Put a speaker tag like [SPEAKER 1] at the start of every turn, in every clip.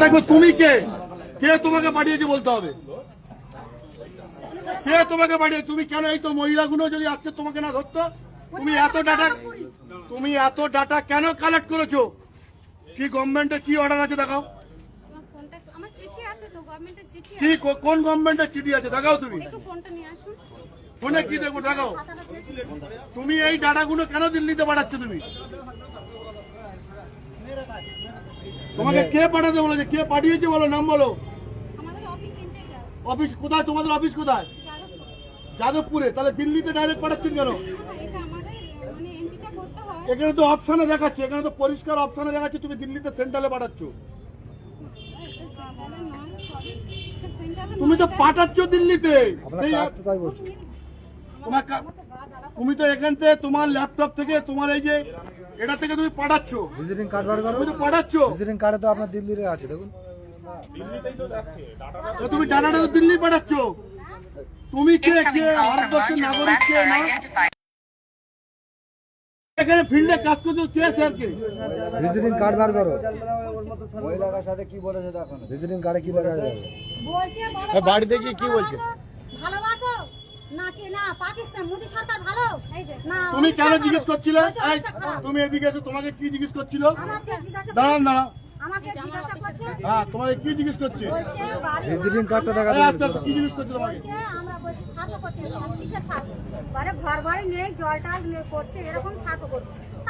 [SPEAKER 1] থাকবে তুমি কে কে তোমাকে পাঠিয়েছে বলতে হবে কে তোমাকে পাঠিয়ে তুমি কেন এই তো মহিলাগুলো যদি আজকে তোমাকে না ধরতো তুমি এত ডাটা তুমি এত ডাটা কেন কালেক্ট করেছো কি গভর্নমেন্টে কি অর্ডার আছে দেখাও কি কোন গভর্নমেন্টের চিঠি আছে দেখাও তুমি ফোনে কি দেখবো দেখাও তুমি এই ডাটাগুলো কেন দিল্লিতে পাঠাচ্ছ তুমি তোমাকে কে পাঠাতে বলেছে কে পাঠিয়েছে বলো নাম বলো অফিস কোথায় তোমাদের অফিস কোথায় যাদবপুরে তাহলে দিল্লিতে ডাইরেক্ট পাঠাচ্ছেন কেন মানে এখানে তো অপশানে দেখাচ্ছে এখানে তো পরিষ্কার অপশানে দেখাচ্ছে তুমি দিল্লিতে সেন্ট্রালে পাঠাচ্ছ তুমি তো পাঠাচ্ছ দিল্লিতে তুমি তো এখান থেকে তোমার ল্যাপটপ থেকে তোমার এই যে এটা থেকে তুমি পাঠাচ্ছ
[SPEAKER 2] ভিজিটিং কার্ড বার করো তুমি তো পাঠাচ্ছ ভিজিটিং কার্ডে তো আপনার দিল্লির আছে দেখুন
[SPEAKER 1] তুমি তো দিল্লি পাঠাচ্ছ তুমি কে কে ভারতবর্ষের নাগরিক কে না এখানে ফিল্ডে কাজ করছো কে স্যার কে
[SPEAKER 2] ভিজিটিং কার্ড বার করো এলাকার সাথে কি বলেছে এখন ভিজিটিং কার্ডে কি লেখা আছে
[SPEAKER 1] হ্যাঁ, বাড়িতে কি কি বলছে ভালোবাসো তুমি কেন জিজ্ঞেস করছিলে তুমি এদিকে এসো তোমাকে কি জিজ্ঞেস করছিল দাঁড়ান হ্যাঁ, তোমাকে কি জিজ্ঞেস করছি
[SPEAKER 2] ভিজিটিং কার্ডটা দেখা
[SPEAKER 1] যাচ্ছে কি জিজ্ঞেস করছিল
[SPEAKER 3] আমরা বলছি সাথে করতে ঘর ঘরে নেই জল টাল করছে এরকম সাথে করছে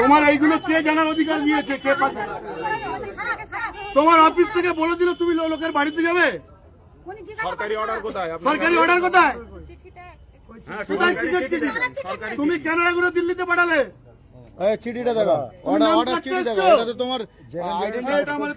[SPEAKER 1] তোমার এইগুলো কে জানার অধিকার দিয়েছে কে তোমার অফিস থেকে বলে দিল তুমি লোকের বাড়িতে যাবে সরকারি অর্ডার হ্যাঁ, কোথায় সরকারি তুমি কেন এগুলো দিল্লিতে পাঠালে চিঠিটা দেখো তোমার আইডেন্টি এটা আমাদের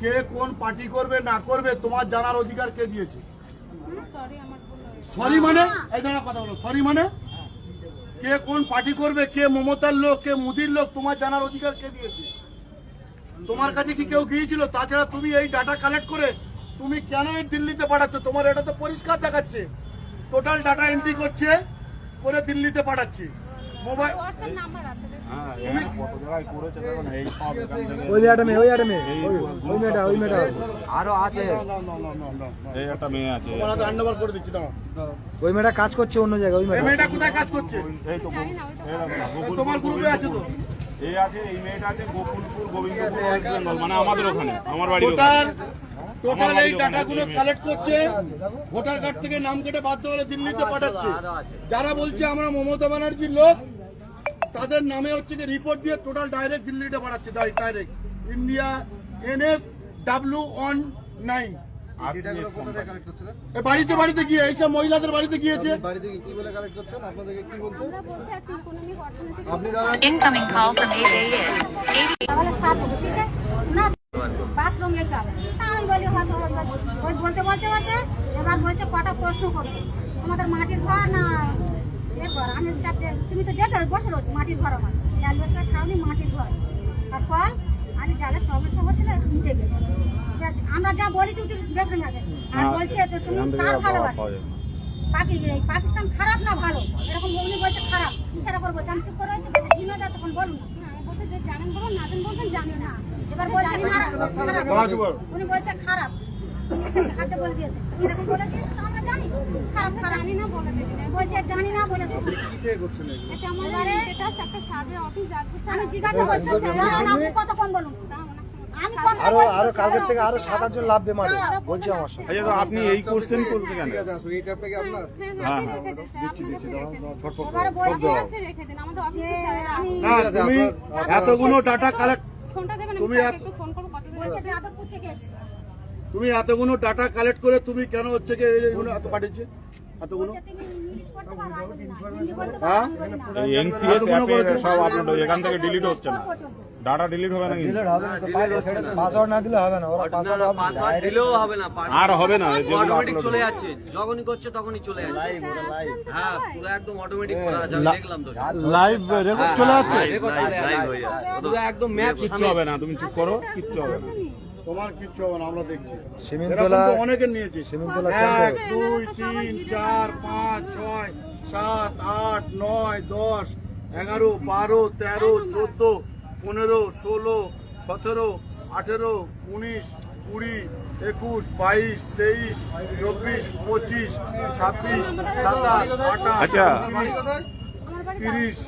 [SPEAKER 1] কে কোন পার্টি করবে না করবে তোমার জানার অধিকার কে দিয়েছে সরি মানে, মানে এই দাঁড়া কথা বলো সরি মানে কে কোন পার্টি করবে কে মমতার লোক কে মুদির লোক তোমার জানার অধিকার কে দিয়েছে তোমার কাছে কি কেউ গিয়েছিল তাছাড়া তুমি এই ডাটা কালেক্ট করে তুমি কেন দিল্লিতে পাঠাচ্ছ তোমার এটা তো পরিষ্কার দেখাচ্ছে টোটাল ডাটা এন্ট্রি করছে করে দিল্লিতে পাঠাচ্ছে
[SPEAKER 3] ওই মেয়েটা
[SPEAKER 2] কাজ করছে অন্য জায়গায় মানে
[SPEAKER 1] আমাদের ওখানে আমার বাড়ি টোটাল এই ডাটাগুলো কালেক্ট করছে ভোটার কার্ড থেকে নাম কেটে বাধ্য হলে দিল্লিতে পাঠাচ্ছে যারা বলছে আমরা মমতা ব্যানার্জির লোক তাদের নামে হচ্ছে যে রিপোর্ট দিয়ে টোটাল ডাইরেক্ট দিল্লিতে পাঠাচ্ছে direct India NS W one nine বাড়িতে বাড়িতে গিয়ে এইসব মহিলাদের বাড়িতে গিয়েছে
[SPEAKER 3] বাথরুমে ওই বলতে বলতে বলতে এবার বলছে কটা প্রশ্ন করবে তোমাদের মাটির ঘর না এ ঘর আমি সাথে তুমি তো দেখো বসে রয়েছে মাটির ঘর আমার এক বসে ছাউনি মাটির ঘর আর কয় আমি জালে সমস্যা হচ্ছিল একটু উঠে গেছে আমরা যা বলেছি তুই দেখবে না আর বলছে যে তুমি কার ভালোবাসো পাকিস্তান খারাপ না ভালো এরকম উনি বলছে খারাপ ইশারা করবো জান চুপ করে রয়েছে বলছে জিনা যা তখন বলুন না বলছে যে জানেন বলুন না জানেন বলছেন জানি না এবার বলছে খারাপ উনি বলছে খারাপ বলছে আমার আচ্ছা,
[SPEAKER 1] আপনি এই কোশ্চেন হ্যাঁ, করতে হ্যাঁ, কেন হ্যাঁ, এতগুলো ডাটা কালেক্ট
[SPEAKER 3] তুমি ফোন কত থেকে
[SPEAKER 1] তুমি এতগুলো ডাটা কালেক্ট করে তুমি কেন হচ্ছে এত পাঠিয়েছে এতগুলো হ্যাঁ? হ্যাঁ? সব এখান থেকে ডিলিট হচ্ছে না দিলে হবে না আর হবে না চলে যাচ্ছে যখনই করছে তখনই হ্যাঁ চলে যাচ্ছে হ্যাঁ, একদম হবে না তুমি চুপ আচ্ছা, করো কিচ্ছু হবে না তোমার কিচ্ছু হবে না আমরা দেখছি সিমিনতলা অনেকে নিয়েছি সিমিনতলা এক হ্যাঁ, হ্যাঁ, দুই তিন চার পাঁচ ছয় সাত আট নয় দশ এগারো বারো তেরো চোদ্দ পনেরো ষোলো সতেরো আঠেরো উনিশ কুড়ি একুশ বাইশ তেইশ চব্বিশ পঁচিশ ছাব্বিশ সাতাশ আঠাশ আচ্ছা। তিরিশ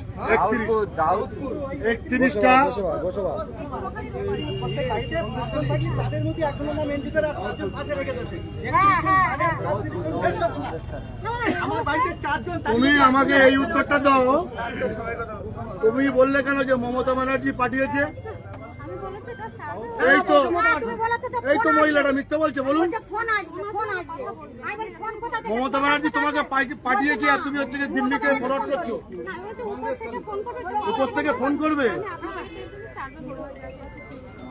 [SPEAKER 1] তুমি আমাকে এই উত্তরটা দাও তুমি বললে কেন যে মমতা ব্যানার্জি পাঠিয়েছে এই তো এই তো মহিলাটা মিথ্যা বলছে বলুন মমতা ব্যানার্জি তোমাকে পাঠিয়েছি আর তুমি হচ্ছে দিল্লিকে করছো উপর থেকে ফোন করবে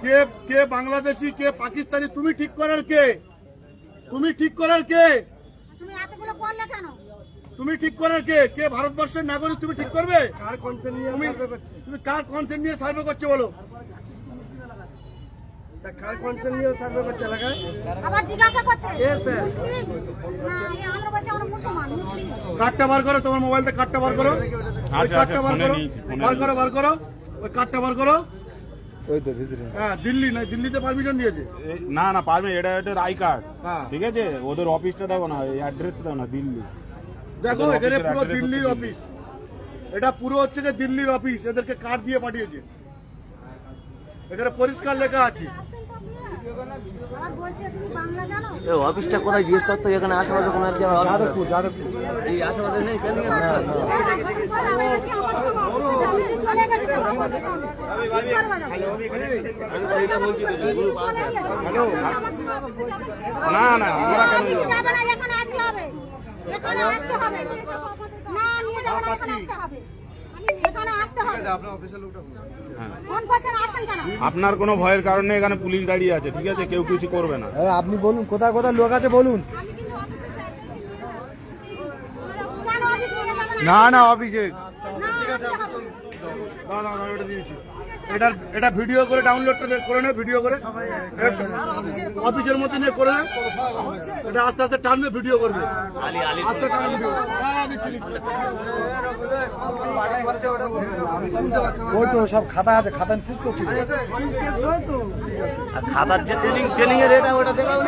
[SPEAKER 1] কে কে বাংলাদেশি কে পাকিস্তানি তুমি ঠিক করার কে তুমি ঠিক করার কে তুমি ঠিক করার কে কে ভারতবর্ষের নাগরিক তুমি ঠিক করবে তুমি কার কনসেন্ট নিয়ে সার্ভে করছো বলো তা
[SPEAKER 3] আবার জিজ্ঞাসা করছে মুসলিম না মুসলমান মুসলিম
[SPEAKER 1] কার্ডটা বার করো তোমার মোবাইল কার্ডটা বার করো আচ্ছা, কার্ডটা আচ্ছা, বার করো বার করো বার করো ওই কার্ডটা বার করো হ্যাঁ, দিল্লি দিল্লিতে পারমিশন দিয়েছে
[SPEAKER 2] না না এটা আই কার্ড হ্যাঁ। ঠিক আছে ওদের অফিসটা দেখো না অ্যাড্রেস দাও না দিল্লি
[SPEAKER 1] দেখো এখানে পুরো দিল্লির অফিস এটা পুরো হচ্ছে যে দিল্লির অফিস এদেরকে কার্ড দিয়ে পাঠিয়েছে এখানে পরিষ্কার লেখা আছে
[SPEAKER 2] এই অফিসটা কোথায় জিজ্ঞেস করতো এখানে আশেপাশে কোনো এক জায়গায়
[SPEAKER 1] যাদবপুর যাদবপুর
[SPEAKER 2] এই আশেপাশে নেই কেন
[SPEAKER 1] না না
[SPEAKER 3] আমরা এখানে আসতে হবে এখানে আসতে হবে না এখানে আসতে হবে হ্যাঁ।
[SPEAKER 1] আপনার কোনো ভয়ের কারণে এখানে পুলিশ দাঁড়িয়ে আছে ঠিক আছে কেউ কিছু করবে না আপনি বলুন কোথায় কোথায় লোক আছে বলুন না না অফিসে ওটা দিয়েছি এটা এটা ভিডিও করে ডাউনলোড করে নে ভিডিও করে অফিসের মতো নিয়ে করে এটা আস্তে আস্তে টানবে ভিডিও করবে আস্তে হ্যাঁ, ওই তো সব খাতা আছে খাতা শেষ করছি খাতার যে ট্রেনিং ট্রেনিং এর এটা ওটা দেখাও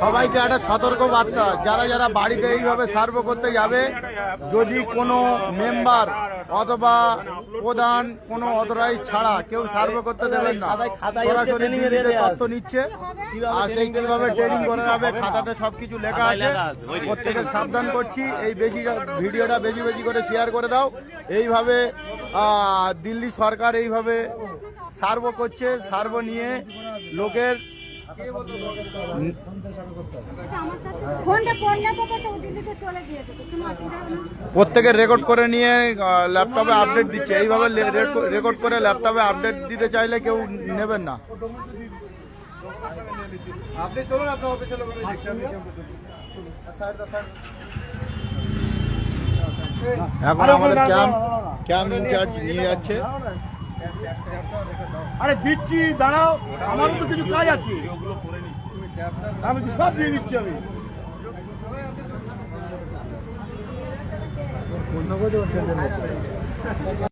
[SPEAKER 1] সবাইকে একটা সতর্ক বার্তা যারা যারা বাড়িতে এইভাবে সার্ভ করতে যাবে যদি কোনো মেম্বার অথবা প্রধান কোনো অথরাইজ ছাড়া কেউ সার্ভে করতে দেবেন না সরাসরি তথ্য নিচ্ছে আর সেই কিভাবে ট্রেনিং করা যাবে খাতাতে সবকিছু লেখা আছে প্রত্যেকের সাবধান করছি এই বেশি ভিডিওটা বেশি বেশি করে শেয়ার করে দাও এইভাবে দিল্লি সরকার এইভাবে সার্ভ করছে সার্ভ নিয়ে লোকের প্রত্যেকের রেকর্ড করে নিয়ে ল্যাপটপে আপডেট দিচ্ছে এইভাবে রেকর্ড করে ল্যাপটপে আপডেট দিতে চাইলে কেউ নেবেন না এখন আমাদের ক্যাম্প ক্যাম্প ইনচার্জ নিয়ে যাচ্ছে আরে দিচ্ছি দাঁড়াও আমারও তো কিছু কাজ আছে আমি তো সব দিয়ে দিচ্ছি আমি অন্য কোথাও